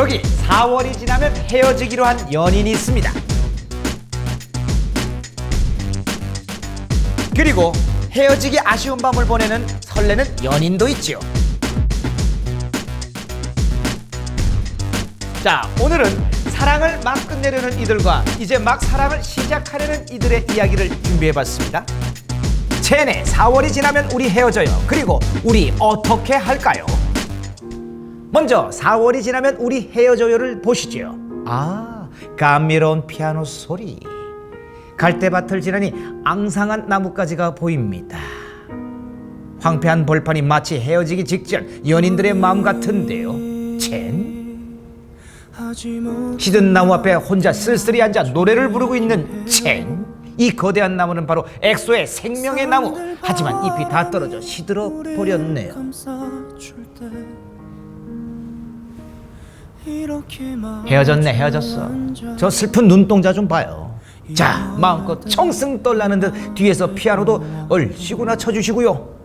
여기 4월이 지나면 헤어지기로 한 연인이 있습니다. 그리고 헤어지기 아쉬운 밤을 보내는 설레는 연인도 있지요. 자, 오늘은 사랑을 막 끝내려는 이들과 이제 막 사랑을 시작하려는 이들의 이야기를 준비해봤습니다. 첸의 4월이 지나면 우리 헤어져요. 그리고 우리 어떻게 할까요? 먼저 4월이 지나면 우리 헤어져요를 보시죠. 아, 감미로운 피아노 소리. 갈대밭을 지나니 앙상한 나뭇가지가 보입니다. 황폐한 벌판이 마치 헤어지기 직전 연인들의 마음 같은데요. 첸? 시든 나무 앞에 혼자 쓸쓸히 앉아 노래를 부르고 있는 첸. 이 거대한 나무는 바로 엑소의 생명의 나무. 하지만 잎이 다 떨어져 시들어 버렸네요. 헤어졌네 헤어졌어. 저 슬픈 눈동자 좀 봐요. 자 마음껏 청승 떨라는 듯 뒤에서 피아노도 얼씨구나 쳐주시고요.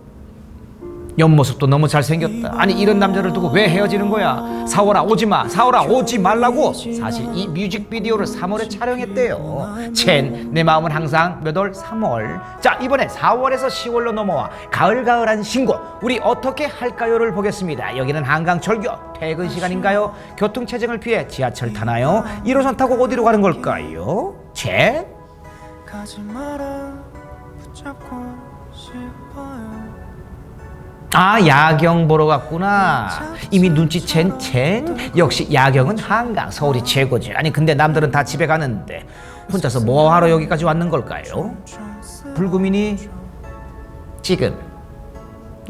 옆모습도 너무 잘생겼다. 아니 이런 남자를 두고 왜 헤어지는 거야? 사월아 오지마 사월아 오지 말라고. 사실 이 뮤직비디오를 3월에 촬영했대요. 첸 내 마음은 항상 몇 월? 3월. 자 이번에 4월에서 10월로 넘어와 가을가을한 신곡 우리 어떻게 할까요를 보겠습니다. 여기는 한강 절교 퇴근 시간인가요? 교통 체증을 피해 지하철 타나요? 1호선 타고 어디로 가는 걸까요? 첸? 가지 마라 붙잡고 싶어요 아 야경 보러 갔구나. 이미 눈치챈 첸 역시 야경은 한강 서울이 최고지. 아니 근데 남들은 다 집에 가는데 혼자서 뭐하러 여기까지 왔는 걸까요? 불구민이 지금.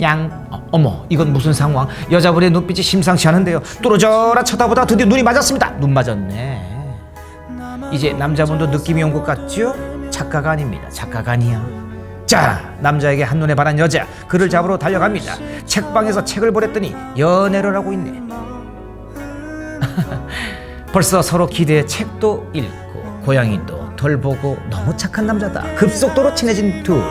양 어, 어머 이건 무슨 상황? 여자분의 눈빛이 심상치 않은데요. 뚫어져라 쳐다보다 드디어 눈이 맞았습니다. 눈 맞았네. 이제 남자분도 느낌이 온 것 같죠? 착각가 아닙니다. 착각 아니야 자 남자에게 한눈에 반한 여자 그를 잡으러 달려갑니다. 책방에서 책을 보랬더니 연애를 하고 있네. 벌써 서로 기대에 책도 읽고 고양이도 덜 보고 너무 착한 남자다. 급속도로 친해진 둘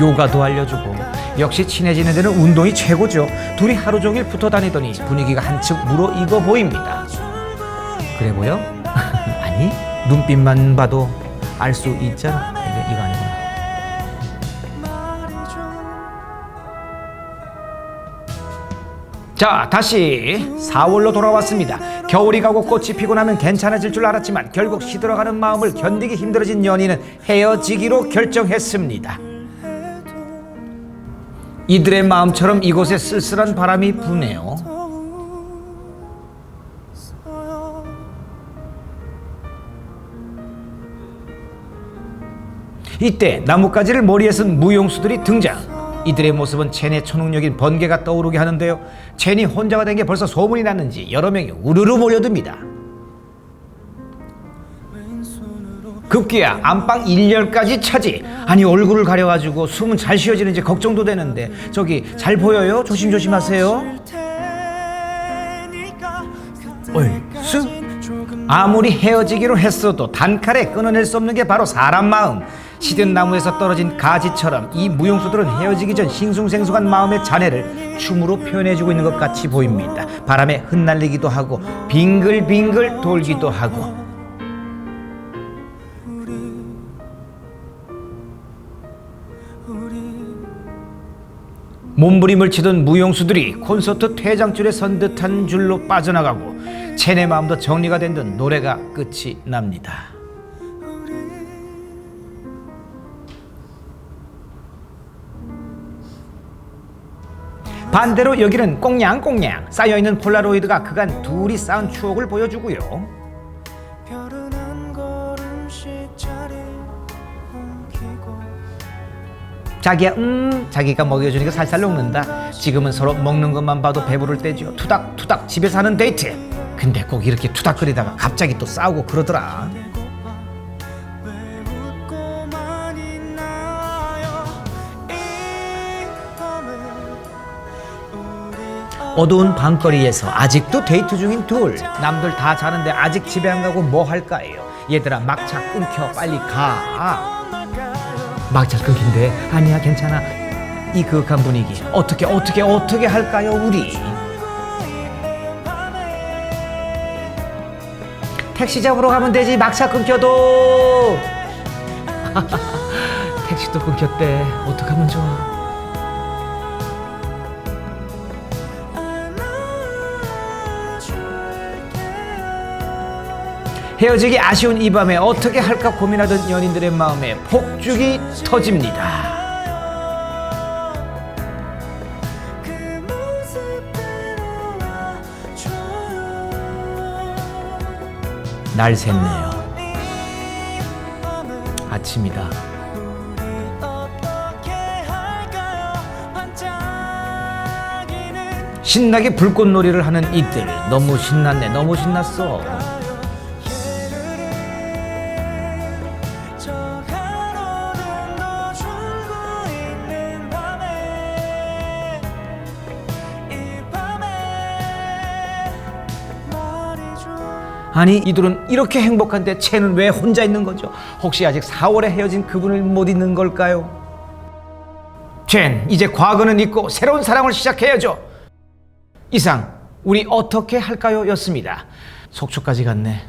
요가도 알려주고. 역시 친해지는 데는 운동이 최고죠. 둘이 하루 종일 붙어 다니더니 분위기가 한층 무르익어 보입니다. 그래 보여? 아니 눈빛만 봐도 알 수 있잖아. 이거, 이거 아니구나. 자 다시 4월로 돌아왔습니다. 겨울이 가고 꽃이 피고 나면 괜찮아질 줄 알았지만 결국 시들어가는 마음을 견디기 힘들어진 연인은 헤어지기로 결정했습니다 이들의 마음처럼 이곳에 쓸쓸한 바람이 부네요 이때 나뭇가지를 머리에 쓴 무용수들이 등장. 이들의 모습은 첸의 초능력인 번개가 떠오르게 하는데요. 첸이 혼자가 된 게 벌써 소문이 났는지 여러 명이 우르르 몰려듭니다. 급기야 안방 1열까지 차지. 아니 얼굴을 가려가지고 숨은 잘 쉬어지는지 걱정도 되는데 저기 잘 보여요? 조심조심하세요. 얼쑤? 조금 아무리 헤어지기로 했어도 단칼에 끊어낼 수 없는 게 바로 사람 마음. 시든 나무에서 떨어진 가지처럼 이 무용수들은 헤어지기 전 싱숭생숭한 마음의 잔해를 춤으로 표현해주고 있는 것 같이 보입니다. 바람에 흩날리기도 하고 빙글빙글 돌기도 하고 몸부림을 치던 무용수들이 콘서트 퇴장줄에 선 듯한 줄로 빠져나가고 첸의 마음도 정리가 된 듯 노래가 끝이 납니다. 반대로 여기는 꽁냥꽁냥 쌓여있는 폴라로이드가 그간 둘이 쌓은 추억을 보여주고요. 자기야 음 자기가 먹여주니까 살살 녹는다. 지금은 서로 먹는 것만 봐도 배부를 때죠 투닥투닥 집에서 하는 데이트. 근데 꼭 이렇게 투닥거리다가 갑자기 또 싸우고 그러더라. 어두운 밤거리에서 아직도 데이트 중인 둘. 남들 다 자는데 아직 집에 안 가고 뭐 할까요? 얘들아 막차 끊겨. 빨리 가 막차 끊긴데. 아니야 괜찮아. 이 그윽한 분위기. 어떻게 어떻게 어떻게 할까요 우리? 택시 잡으러 가면 되지 막차 끊겨도. 택시도 끊겼대. 어떡하면 좋아 헤어지기 아쉬운 이 밤에 어떻게 할까 고민하던 연인들의 마음에 폭죽이 터집니다. 날 샜네요. 아침이다. 신나게 불꽃놀이를 하는 이들. 너무 신났네. 너무 신났어 아니 이들은 이렇게 행복한데 쟤는 왜 혼자 있는 거죠? 혹시 아직 4월에 헤어진 그분을 못 잊는 걸까요? 쟨 이제 과거는 잊고 새로운 사랑을 시작해야죠. 이상 우리 어떻게 할까요? 였습니다. 속초까지 갔네.